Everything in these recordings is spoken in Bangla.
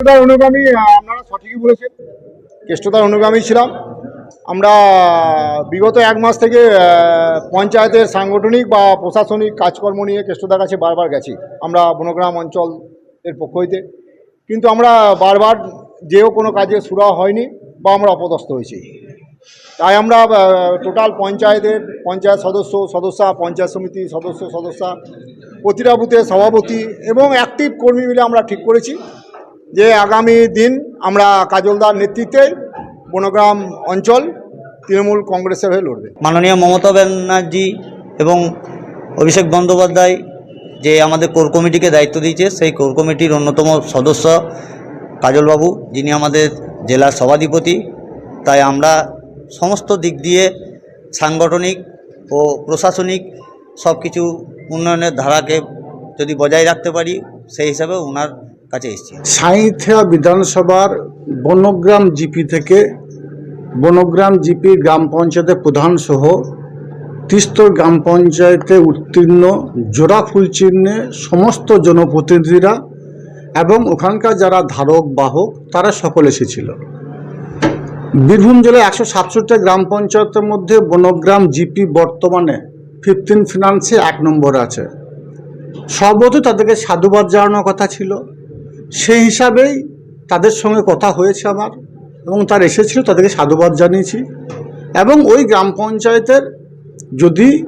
কেষ্টদার অনুগামী আপনারা সঠিকই বলেছেন। কেষ্টদার অনুগামী ছিলাম। আমরা বিগত এক মাস থেকে পঞ্চায়েতের সাংগঠনিক বা প্রশাসনিক কাজকর্ম নিয়ে কেষ্টদার কাছে বারবার গেছি। আমরা বনগ্রাম অঞ্চলের পক্ষ হইতে। কিন্তু আমরা বারবার যেও কোনো কাজে সুরা হয়নি বা আমরা অপদস্থ হয়েছি। তাই আমরা টোটাল পঞ্চায়েতের পঞ্চায়েত সদস্য, সদস্যা, পঞ্চায়েত সমিতি সদস্য, সদস্যা, প্রতিটা বুথের সভাপতি এবং অ্যাক্টিভ কর্মী মিলে আমরা ঠিক করেছি। যে আগামী দিন আমরা কাজলদার নেতৃত্বে বনগ্রাম অঞ্চল তৃণমূল কংগ্রেসের হয়ে লড়বে। মাননীয় মমতা ব্যানার্জি এবং অভিষেক বন্দ্যোপাধ্যায় যে আমাদের কোর কমিটিকে দায়িত্ব দিয়েছে, সেই কোর কমিটির অন্যতম সদস্য কাজলবাবু, যিনি আমাদের জেলার সভাধিপতি। তাই আমরা সমস্ত দিক দিয়ে সাংগঠনিক ও প্রশাসনিক সব কিছু উন্নয়নের ধারাকে যদি বজায় রাখতে পারি, সেই হিসাবে ওনার কাছে এসেছি। সাঁইথিয়া বিধানসভার বনগ্রাম জিপি থেকে বনগ্রাম জিপি গ্রাম পঞ্চায়েতের প্রধান সহ তিস্তর গ্রাম পঞ্চায়েতে উত্তীর্ণ জোড়া ফুল চিহ্নে সমস্ত জনপ্রতিনিধিরা এবং ওখানকার যারা ধারক, বাহক, তারা সকল এসেছিল। বীরভূম জেলায় একশো সাতষট্টি গ্রাম পঞ্চায়েতের মধ্যে বনগ্রাম জিপি বর্তমানে ফিফটিন ফিনান্সে এক নম্বর আছে। সর্বতই তাদেরকে সাধুবাদ জানানোর কথা ছিল। সেই হিসাবেই তাদের সঙ্গে কথা হয়েছে আমার এবং তার এসেছিল, তাদেরকে সাধুবাদ জানিয়েছি। এবং ওই গ্রাম পঞ্চায়েতের যদি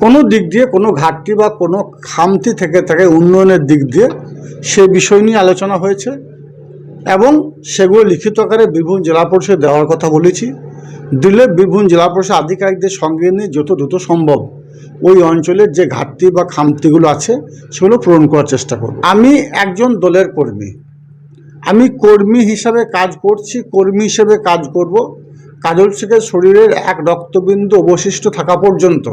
কোনো দিক দিয়ে কোনো ঘাটতি বা কোনো খামতি থেকে থাকে উন্নয়নের দিক দিয়ে, সে বিষয় নিয়ে আলোচনা হয়েছে এবং সেগুলো লিখিত আকারে বীরভূম জেলা পরিষদ দেওয়ার কথা বলেছি। দিলে বীরভূম জেলা পরিষদ আধিকারিকদের সঙ্গে নিয়ে যত দ্রুত সম্ভব ওই অঞ্চলের যে ঘাটতি বা খামতিগুলো আছে, সেগুলো পূরণ করার চেষ্টা করব। আমি একজন দলের কর্মী। আমি কর্মী হিসাবে কাজ করছি, কর্মী হিসেবে কাজ করব। কাজল শেখের শরীরের এক রক্তবিন্দু অবশিষ্ট থাকা পর্যন্ত।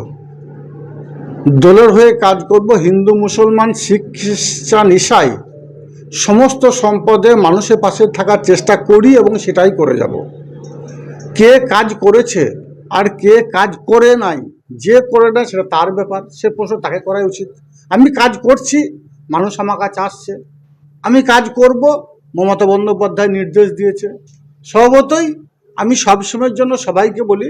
দলের হয়ে কাজ করব হিন্দু, মুসলমান, শিখ, খ্রিস্টান, ইসাই। সমস্ত সম্পদে মানুষের পাশে থাকার চেষ্টা করি এবং সেটাই করে যাব। কে কাজ করেছে আর কে কাজ করে নাই যে করে না সেটা তার ব্যাপার, সে প্রশ্ন তাকে করাই উচিত। আমি কাজ করছি, মানুষ আমার কাছে আসছে। আমি কাজ করব, মমতা বন্দ্যোপাধ্যায় নির্দেশ দিয়েছে। স্বভাবতই আমি সবসময়ের জন্য সবাইকে বলি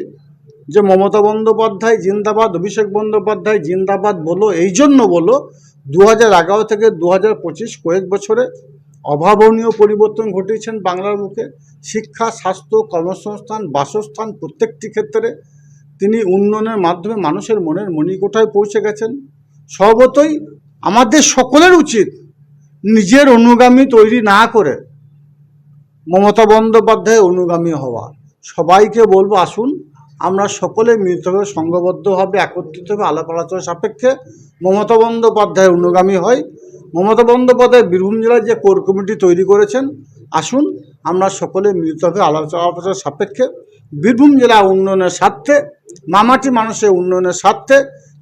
যে, মমতা বন্দ্যোপাধ্যায় জিন্দাবাদ, অভিষেক বন্দ্যোপাধ্যায় জিন্দাবাদ বলো, এই জন্য বলো দু হাজার এগারো থেকে দু হাজার পঁচিশ কয়েক বছরে অভাবনীয় পরিবর্তন ঘটিয়েছেন বাংলার বুকে শিক্ষা, স্বাস্থ্য, কর্মসংস্থান, বাসস্থান প্রত্যেকটি ক্ষেত্রে তিনি উন্নয়নের মাধ্যমে মানুষের মনের মণিকোঠায় পৌঁছে গেছেন। স্বভাবতই আমাদের সকলের উচিত নিজের অনুগামী তৈরি না করে মমতা বন্দ্যোপাধ্যায় অনুগামী হওয়া। সবাইকে বলব, আসুন, আমরা সকলে মিলিতভাবে সংঘবদ্ধভাবে, একত্রিতভাবে, আলাপ আলোচনা সাপেক্ষে মমতা বন্দ্যোপাধ্যায় অনুগামী হয় মমতা বন্দ্যোপাধ্যায় বীরভূম জেলার যে কোর কমিটি তৈরি করেছেন, আসুন, আমরা সকলে মিলিতভাবে আলোচনা আলোচনা সাপেক্ষে বীরভূম জেলা উন্নয়নের স্বার্থে মামাটি মানুষের উন্নয়নের স্বার্থে,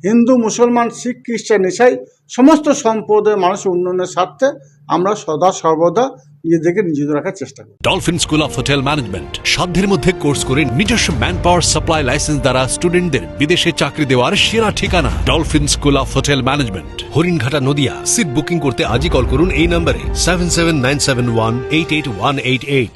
হিন্দু, মুসলমান, শিখ, খ্রিস্টান ইসাই সমস্ত সম্প্রদায়ের মানুষের উন্নয়নের স্বার্থে আমরা সদা সর্বদা নিজেদেরকে নিয়োজিত রাখার চেষ্টা করি। Dolphin school of hotel management সাধ্যের মধ্যে কোর্স করে নিজস্ব ম্যান পাওয়ার সাপ্লাই লাইসেন্স দ্বারা স্টুডেন্টদের বিদেশে চাকরি দেওয়ার সেরা ঠিকানা। Dolphin school of hotel management Haringhata Nadia. Seat booking করতে আজই কল করুন এই নম্বরে seven seven nine seven one eight eight one eight eight